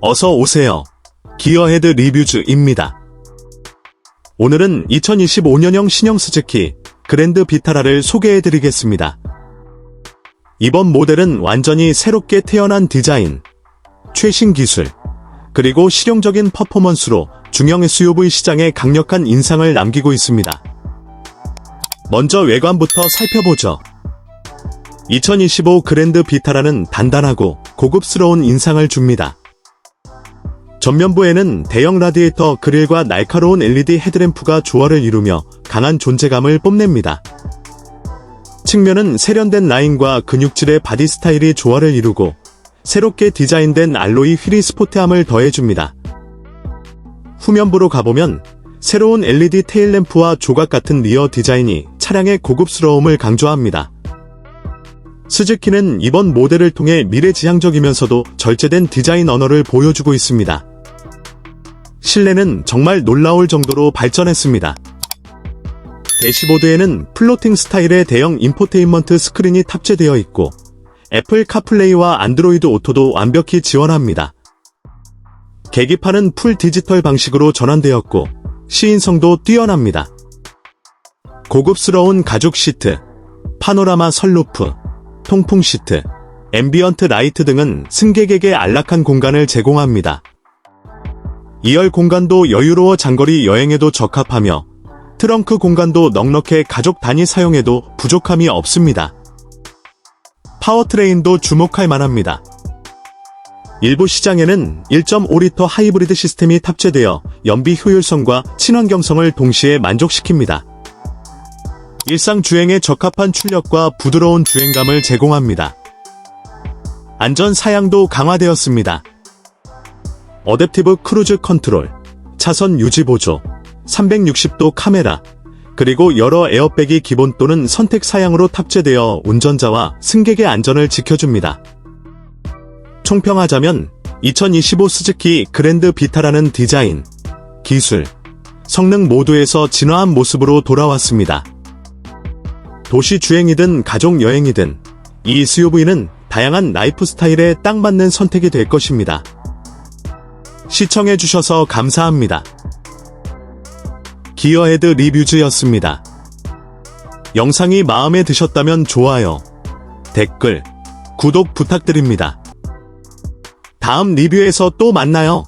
어서 오세요. 기어헤드 리뷰즈입니다. 오늘은 2025년형 신형 스즈키 그랜드 비타라를 소개해드리겠습니다. 이번 모델은 완전히 새롭게 태어난 디자인, 최신 기술, 그리고 실용적인 퍼포먼스로 중형 SUV 시장에 강력한 인상을 남기고 있습니다. 먼저 외관부터 살펴보죠. 2025 그랜드 비타라는 단단하고 고급스러운 인상을 줍니다. 전면부에는 대형 라디에이터 그릴과 날카로운 LED 헤드램프가 조화를 이루며 강한 존재감을 뽐냅니다. 측면은 세련된 라인과 근육질의 바디 스타일이 조화를 이루고 새롭게 디자인된 알로이 휠이 스포트함을 더해줍니다. 후면부로 가보면 새로운 LED 테일램프와 조각 같은 리어 디자인이 차량의 고급스러움을 강조합니다. 스즈키는 이번 모델을 통해 미래지향적이면서도 절제된 디자인 언어를 보여주고 있습니다. 실내는 정말 놀라울 정도로 발전했습니다. 대시보드에는 플로팅 스타일의 대형 인포테인먼트 스크린이 탑재되어 있고 애플 카플레이와 안드로이드 오토도 완벽히 지원합니다. 계기판은 풀 디지털 방식으로 전환되었고 시인성도 뛰어납니다. 고급스러운 가죽 시트, 파노라마 선루프, 통풍 시트, 앰비언트 라이트 등은 승객에게 안락한 공간을 제공합니다. 2열 공간도 여유로워 장거리 여행에도 적합하며 트렁크 공간도 넉넉해 가족 단위 사용에도 부족함이 없습니다. 파워트레인도 주목할 만합니다. 일부 시장에는 1.5리터 하이브리드 시스템이 탑재되어 연비 효율성과 친환경성을 동시에 만족시킵니다. 일상 주행에 적합한 출력과 부드러운 주행감을 제공합니다. 안전 사양도 강화되었습니다. 어댑티브 크루즈 컨트롤, 차선 유지 보조, 360도 카메라, 그리고 여러 에어백이 기본 또는 선택 사양으로 탑재되어 운전자와 승객의 안전을 지켜줍니다. 총평하자면 2025 스즈키 그랜드 비타라는 디자인, 기술, 성능 모두에서 진화한 모습으로 돌아왔습니다. 도시 주행이든 가족 여행이든 이 SUV는 다양한 라이프 스타일에 딱 맞는 선택이 될 것입니다. 시청해주셔서 감사합니다. 기어헤드 리뷰즈였습니다. 영상이 마음에 드셨다면 좋아요, 댓글, 구독 부탁드립니다. 다음 리뷰에서 또 만나요.